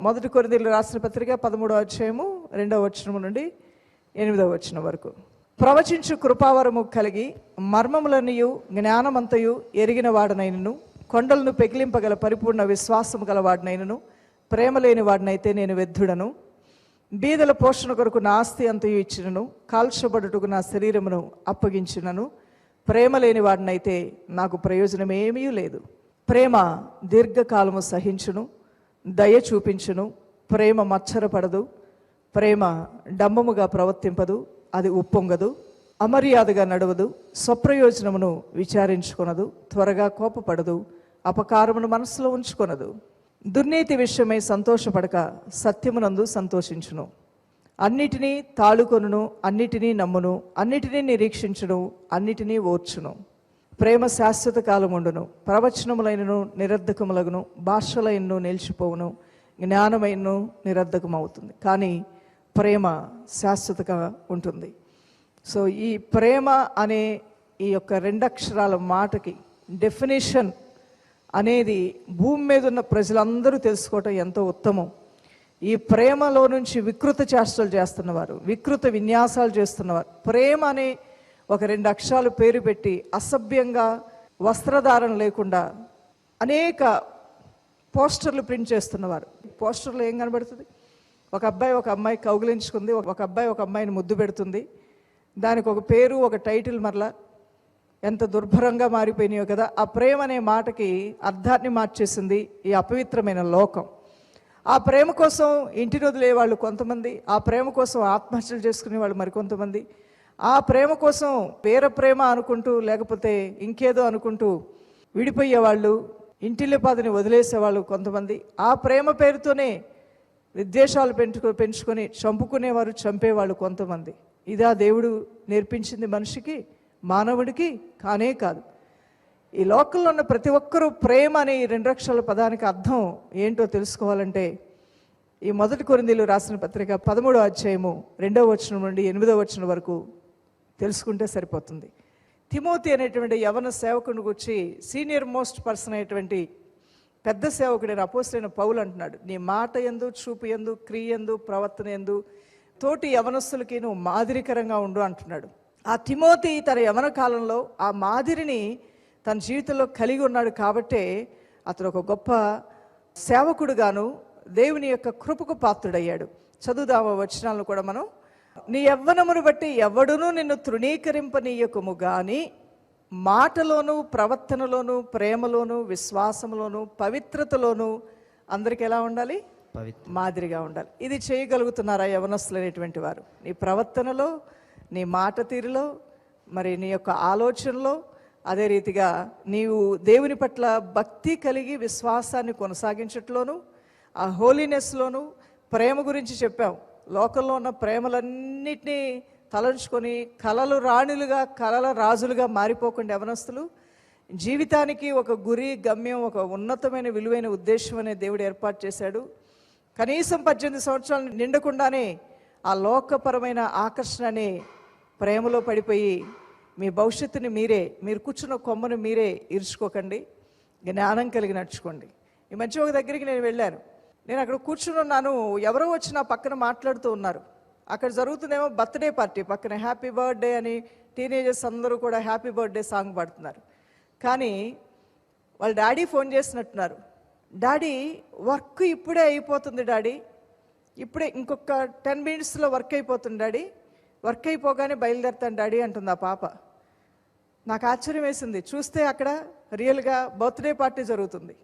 మొదటి కొరింథీయులు రాసిన పత్రిక పదమూడవ అధ్యాయము రెండవ వచనము నుండి ఎనిమిదవ వచనం వరకు. ప్రవచించు కృపావరము కలిగి మర్మములనియు జ్ఞానమంతయు ఎరిగిన వాడనైనను కొండలను పెగిలింపగల పరిపూర్ణ విశ్వాసము గల వాడినైనను ప్రేమ లేని వాడినైతే నేను వెద్ధుడను బీదల పోషణ కొరకు నా ఆస్తి అంతయు ఇచ్చినను కాల్చబడుటకు నా శరీరమును అప్పగించినను. ప్రేమ లేని వాడినైతే నాకు ప్రయోజనం ఏమీ లేదు. ప్రేమ దీర్ఘకాలము సహించును. దయ చూపించును. ప్రేమ మచ్చరపడదు. ప్రేమ డంబముగా ప్రవర్తింపదు. అది ఉప్పొంగదు. అమర్యాదగా నడవదు. స్వప్రయోజనమును విచారించుకొనదు. త్వరగా కోపపడదు. అపకారమును మనసులో ఉంచుకొనదు. దుర్నీతి విషయమై సంతోషపడక సత్యమునందు సంతోషించును. అన్నిటినీ తాళుకొనును అన్నిటినీ నమ్మును అన్నిటినీ నిరీక్షించును అన్నిటినీ ఓర్చును. ప్రేమ శాశ్వత కాలముండును ప్రవచనములైనను నిరర్ధకములగును భాషలైనను నిలిచిపోవును జ్ఞానమైనను నిరర్ధకమవుతుంది. కానీ ప్రేమ శాశ్వతగా ఉంటుంది. సో ఈ ప్రేమ అనే ఈ యొక్క రెండక్షరాల మాటకి డెఫినేషన్ అనేది భూమి మీద ఉన్న ప్రజలందరూ తెలుసుకోవటం ఎంతో ఉత్తమం. ఈ ప్రేమలో నుంచి వికృత చేష్టలు చేస్తున్నవారు వికృత విన్యాసాలు చేస్తున్నవారు. ప్రేమ అనే ఒక రెండు అక్షరాలు పేరు పెట్టి అసభ్యంగా వస్త్రధారణ లేకుండా అనేక పోస్టర్లు ప్రింట్ చేస్తున్నవారు. పోస్టర్లు ఏం కనబడుతుంది? ఒక అబ్బాయి ఒక అమ్మాయి కౌగిలించుకుంది ఒక అబ్బాయి ఒక అమ్మాయిని ముద్దు పెడుతుంది. దానికి ఒక పేరు ఒక టైటిల్ మరలా. ఎంత దుర్భరంగా మారిపోయినాయో కదా. ఆ ప్రేమ అనే మాటకి అర్థాన్ని మార్చేసింది ఈ అపవిత్రమైన లోకం. ఆ ప్రేమ కోసం ఇంటిని వదిలే వాళ్ళు కొంతమంది ఆ ప్రేమ కోసం ఆత్మహత్యలు చేసుకునే వాళ్ళు మరికొంతమంది ఆ ప్రేమ కోసం పేర ప్రేమ అనుకుంటూ లేకపోతే ఇంకేదో అనుకుంటూ విడిపోయే వాళ్ళు ఇంటిల్లిపాదని వదిలేసేవాళ్ళు కొంతమంది. ఆ ప్రేమ పేరుతోనే విద్వేషాలు పెంచుకో పెంచుకొని చంపుకునేవారు చంపేవాళ్ళు కొంతమంది. ఇదా దేవుడు నేర్పించింది మనిషికి మానవుడికి కానే కాదు. ఈ లోకల్లో ఉన్న ప్రతి ఒక్కరూ ప్రేమ అనే ఈ రెండు అక్షరాల పదానికి అర్థం ఏంటో తెలుసుకోవాలంటే ఈ మొదటి కొరిందీలు రాసిన పత్రిక పదమూడో అధ్యాయము రెండవ వచనం నుండి ఎనిమిదవ వచనం వరకు తెలుసుకుంటే సరిపోతుంది. తిమోతి అనేటువంటి యవన సేవకుని గురించి సీనియర్ మోస్ట్ పర్సన్ అయినటువంటి పెద్ద సేవకుడైన అపోసరైన పౌలు అంటున్నాడు. నీ మాట ఎందు చూపు ఎందు క్రియ ఎందు ప్రవర్తన ఎందు తోటి యవనస్తులకి నువ్వు మాదిరికరంగా ఉండు అంటున్నాడు. ఆ తిమోతి తన యవన కాలంలో ఆ మాదిరిని తన జీవితంలో కలిగి ఉన్నాడు కాబట్టే అతను ఒక గొప్ప సేవకుడుగాను దేవుని యొక్క కృపకు పాత్రుడయ్యాడు. చదువుదామ వచనాలను కూడా మనం? నీ యవ్వనమును బట్టి ఎవడునూ నిన్ను తృణీకరింపనీయకము గాని మాటలోను ప్రవర్తనలోను ప్రేమలోను విశ్వాసంలోను పవిత్రతలోను అందరికి ఎలా ఉండాలి? మాదిరిగా ఉండాలి. ఇది చేయగలుగుతున్నారా యవనస్తులు అనేటువంటి వారు? నీ ప్రవర్తనలో నీ మాట తీరులో మరి నీ యొక్క ఆలోచనలో అదే రీతిగా నీవు దేవుని పట్ల భక్తి కలిగి విశ్వాసాన్ని కొనసాగించట్లోను ఆ హోలీనెస్లోను ప్రేమ గురించి చెప్పాం. లోకంలో ఉన్న ప్రేమలన్నిటినీ తలంచుకొని కలలు రాణులుగా కలల రాజులుగా మారిపోకుండా యవనస్తులు జీవితానికి ఒక గురి గమ్యం ఒక ఉన్నతమైన విలువైన ఉద్దేశం అనే దేవుడు ఏర్పాటు చేశాడు. కనీసం పద్దెనిమిది సంవత్సరాలు నిండకుండానే ఆ లోకపరమైన ఆకర్షణ అనే ప్రేమలో పడిపోయి మీ భవిష్యత్తుని మీరే మీరు కూర్చున్న కొమ్మను మీరే ఇరుచుకోకండి. జ్ఞానం కలిగి నడుచుకోండి. ఈ మధ్య ఒక దగ్గరికి నేను వెళ్ళాను. నేను అక్కడ కూర్చుని ఉన్నాను. ఎవరో వచ్చి నా పక్కన మాట్లాడుతూ ఉన్నారు. అక్కడ జరుగుతుందేమో బర్త్డే పార్టీ పక్కన హ్యాపీ బర్త్డే అని టీనేజర్స్ అందరూ కూడా హ్యాపీ బర్త్డే సాంగ్ పాడుతున్నారు. కానీ వాళ్ళ డాడీ ఫోన్ చేసినట్టున్నారు. డాడీ వర్క్ ఇప్పుడే అయిపోతుంది డాడీ. ఇప్పుడే ఇంకొక టెన్ మినిట్స్లో వర్క్ అయిపోతుంది డాడీ. వర్క్ అయిపోగానే బయలుదేరుతాను డాడీ అంటుంది ఆ పాప. నాకు ఆశ్చర్యం వేసింది. చూస్తే అక్కడ రియల్గా బర్త్డే పార్టీ జరుగుతుంది.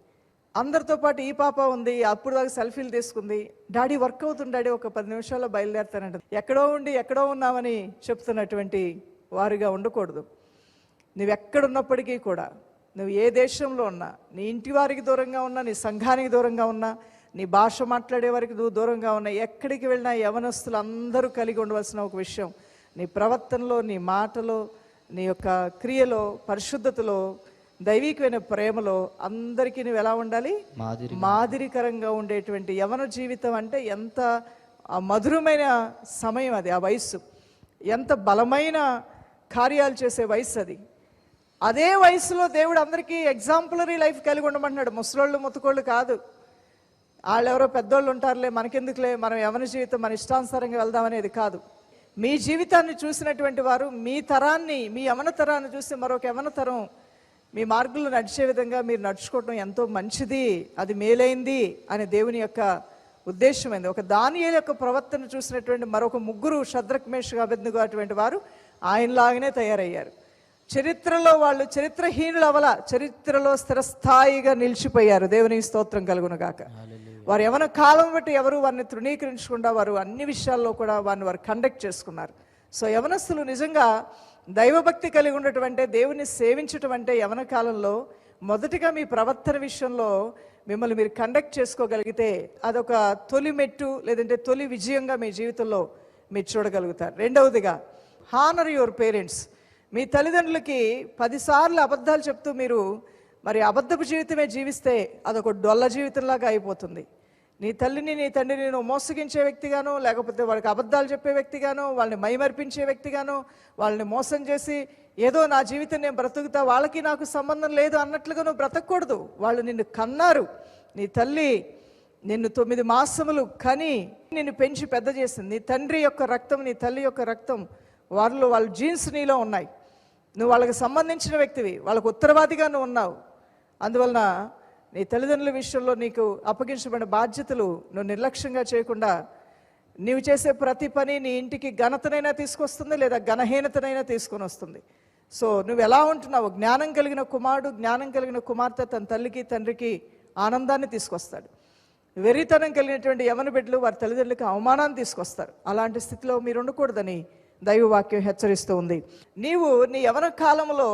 అందరితో పాటు ఈ పాప ఉంది అప్పుడు దాకా సెల్ఫీలు తీసుకుంది. డాడీ వర్క్ అవుతుంది డాడీ ఒక పది నిమిషాల్లో బయలుదేరుతానంట ఎక్కడో ఉండి ఎక్కడో ఉన్నామని చెప్తున్నటువంటి వారిగా ఉండకూడదు. నువ్వు ఎక్కడున్నప్పటికీ కూడా నువ్వు ఏ దేశంలో ఉన్నా నీ ఇంటి వారికి దూరంగా ఉన్నా నీ సంఘానికి దూరంగా ఉన్నా నీ భాష మాట్లాడే వారికి నువ్వు దూరంగా ఉన్నా ఎక్కడికి వెళ్ళినా యవనస్తులు అందరూ కలిగి ఉండవలసిన ఒక విషయం నీ ప్రవర్తనలో నీ మాటలో నీ యొక్క క్రియలో పరిశుద్ధతలో దైవికమైన ప్రేమలో అందరికీ నువ్వు ఎలా ఉండాలి? మాదిరి మాదిరికరంగా ఉండేటువంటి యవన జీవితం అంటే ఎంత మధురమైన సమయం అది ఆ వయస్సు. ఎంత బలమైన కార్యాలు చేసే వయసు అది. అదే వయసులో దేవుడు అందరికీ ఎగ్జాంపులరీ లైఫ్ కలిగి ఉండమంటున్నాడు. ముసలోళ్ళు ముతకోళ్ళు కాదు. వాళ్ళెవరో పెద్దోళ్ళు ఉంటారులే మనకెందుకులే మనం యవన జీవితం మన ఇష్టానుసారంగా వెళ్దామనేది కాదు. మీ జీవితాన్ని చూసినటువంటి వారు మీ తరాన్ని మీ యవన తరాన్ని చూసి మరొక యవన తరం మీ మార్గంలో నడిచే విధంగా మీరు నడుచుకోవడం ఎంతో మంచిది అది మేలైంది అనే దేవుని యొక్క ఉద్దేశమైంది ఒక దానియేలు యొక్క ప్రవర్తన చూసినటువంటి మరొక ముగ్గురు శద్రక్మేష్ అభిజ్ఞగా అటువంటి వారు ఆయనలాగానే తయారయ్యారు. చరిత్రలో వాళ్ళు చరిత్రహీనులు అవల చరిత్రలో స్థిరస్థాయిగా నిలిచిపోయారు. దేవుని స్తోత్రం కలుగును గాక వారు ఎవన కాలం బట్టి ఎవరు వారిని తృణీకరించకుండా వారు అన్ని విషయాల్లో కూడా వారిని వారు కండక్ట్ చేసుకున్నారు. సో యవనస్తులు నిజంగా దైవభక్తి కలిగి ఉండటం దేవుని సేవించటం అంటే యవన కాలంలో మొదటిగా మీ ప్రవర్తన విషయంలో మిమ్మల్ని మీరు కండక్ట్ చేసుకోగలిగితే అదొక తొలి మెట్టు లేదంటే తొలి విజయంగా మీ జీవితంలో మీరు చూడగలుగుతారు. రెండవదిగా హానర్ యువర్ పేరెంట్స్ మీ తల్లిదండ్రులకి పదిసార్లు అబద్ధాలు చెప్తూ మీరు మరి అబద్ధపు జీవితమే జీవిస్తే అదొక డొల్ల జీవితంలాగా అయిపోతుంది. నీ తల్లిని నీ తండ్రిని నువ్వు మోసగించే వ్యక్తిగానో లేకపోతే వాళ్ళకి అబద్ధాలు చెప్పే వ్యక్తిగానో వాళ్ళని మైమర్పించే వ్యక్తిగానో వాళ్ళని మోసం చేసి ఏదో నా జీవితం నేను బ్రతుకుతా వాళ్ళకి నాకు సంబంధం లేదు అన్నట్లుగా నువ్వు బ్రతకూడదు. వాళ్ళు నిన్ను కన్నారు. నీ తల్లి నిన్ను తొమ్మిది మాసములు కని నిన్ను పెంచి పెద్ద చేసింది. నీ తండ్రి యొక్క రక్తం నీ తల్లి యొక్క రక్తం వారిలో వాళ్ళ జీన్స్ నీలో ఉన్నాయి. నువ్వు వాళ్ళకి సంబంధించిన వ్యక్తివి. వాళ్ళకు ఉత్తరవాదిగా నువ్వు ఉన్నావు. అందువలన నీ తల్లిదండ్రుల విషయంలో నీకు అప్పగించబడిన బాధ్యతలు నువ్వు నిర్లక్ష్యంగా చేయకుండా నీవు చేసే ప్రతి పని నీ ఇంటికి ఘనతనైనా తీసుకొస్తుంది లేదా ఘనహీనతనైనా తీసుకొని వస్తుంది. సో నువ్వు ఎలా ఉంటున్నావు జ్ఞానం కలిగిన కుమారుడు జ్ఞానం కలిగిన కుమార్తె తన తల్లికి తండ్రికి ఆనందాన్ని తీసుకొస్తాడు. వెర్రితనం కలిగినటువంటి యవన బిడ్డలు వారి తల్లిదండ్రులకు అవమానాన్ని తీసుకొస్తారు. అలాంటి స్థితిలో మీరు ఉండకూడదని దైవవాక్యం హెచ్చరిస్తూ ఉంది. నీవు నీ యవన కాలంలో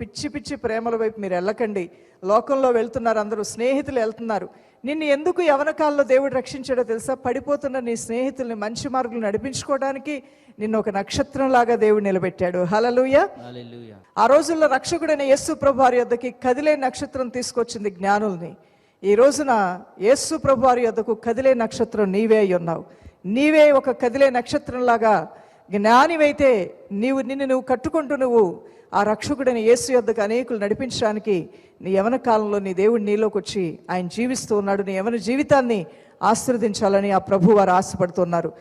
పిచ్చి పిచ్చి ప్రేమల వైపు మీరు వెళ్ళకండి. లోకంలో వెళ్తున్నారు అందరూ స్నేహితులు వెళ్తున్నారు. నిన్ను ఎందుకు యవన కాలంలో దేవుడు రక్షించాడో తెలుసా? పడిపోతున్న నీ స్నేహితుల్ని మంచి మార్గంలో నడిపించుకోవడానికి నిన్ను ఒక నక్షత్రంలాగా దేవుడు నిలబెట్టాడు. హలలుయ ఆ రోజుల్లో రక్షకుడైన యేసు ప్రభు వారి యొద్దకి కదిలే నక్షత్రం తీసుకొచ్చింది జ్ఞానుల్ని. ఈ రోజున యేసు ప్రభు వారి యొద్దకు కదిలే నక్షత్రం నీవే అయి ఉన్నావు. నీవే ఒక కదిలే నక్షత్రంలాగా జ్ఞానివైతే నీవు నిన్ను నువ్వు కట్టుకుంటూ నువ్వు ఆ రక్షకుడైన యేసు యొద్దకు అనేకులు నడిపించడానికి నీ యవన కాలంలో నీ దేవుడు నీలోకి వచ్చి ఆయన జీవిస్తూ ఉన్నాడు. నీ యవన జీవితాన్ని ఆశీర్వదించాలని ఆ ప్రభు వారు ఆశపడుతున్నారు.